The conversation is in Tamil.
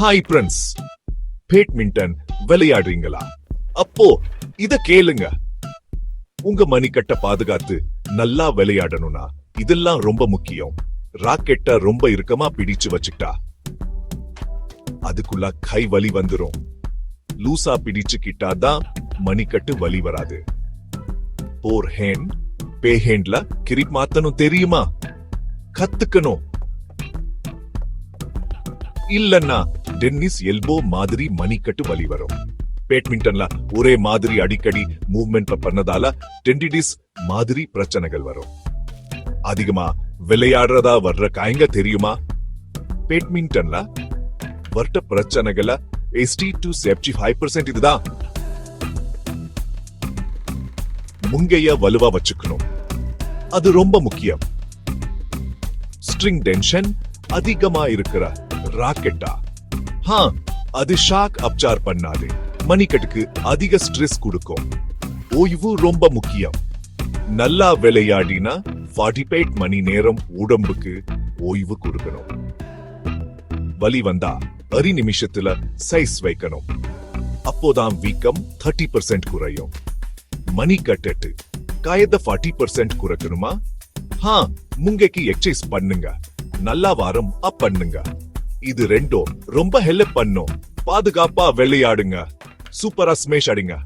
ஹாய் ஃப்ரெண்ட்ஸ் பேட்மிண்டன் விளையாடுறீங்களா? அப்போ இத கேளுங்க. உங்க மணிக்கட்ட பாதுகாத்து நல்லா விளையாடணும்னா இதெல்லாம் ரொம்ப முக்கியம். ராக்கெட்ட ரொம்ப இறுக்கமா பிடிச்சு வச்சுக்கிட்டா அதுக்குள்ள கை வலி வந்துரும். லூசா பிடிச்சுக்கிட்டாதான் மணிக்கட்டு வலி வராது. போர் ஹேண்ட் பே ஹேண்ட்ல கிரிப் மாத்தணும் தெரியுமா? கத்துக்கணும். இல்லன்னா டென்னிஸ் எல்போ மாதிரி மணிக்கட்டு வலி வரும் பேட்மிண்டன்ல ஒரே மாதிரி அடிக்கடி மூவ்மெண்ட் பண்ணதால டென்டிடிஸ் மாதிரி பிரச்சனைகள் வரும். அதிகமா விளையாடுறதா வர்ற காயங்க தெரியுமா? பேட்மிண்டன்ல வர்ற பிரச்சனைகள sixty to seventy five percent இதுதான். முங்கைய வலுவா வச்சுக்கணும். அது ரொம்ப முக்கியம். ஸ்ட்ரிங் டென்ஷன் அதிகமா இருக்கிற ராக்கெட்டா? ஹா அது ஷாக் அப்சார் பண்ணாது. மணிக்கட்டுக்கு அதிக ஸ்ட்ரெஸ் கொடுக்கும். ஓய்வு ரொம்ப முக்கியம். நல்லா விளையாடினா 48 மணி நேரம் உடம்புக்கு ஓய்வு கொடுக்கணும். வலி வந்தா அரி நிமிஷத்துல சைஸ் வைக்கணும். அப்போதான் வீக்கம் 30% பர்சன்ட் குறையும். மணி கட்டட்டு காயத்தை 40% பர்சன்ட் குறைக்கணுமா? ஹா முங்கைக்கு எக்ஸசைஸ் பண்ணுங்க. நல்லா வாரம் அப் பண்ணுங்க. இது ரெண்டும் ரொம்ப ஹெல்ப் பண்ணும். பாதுகாப்பா விளையாடுங்க. சூப்பரா ஸ்மேஷ் அடிங்க.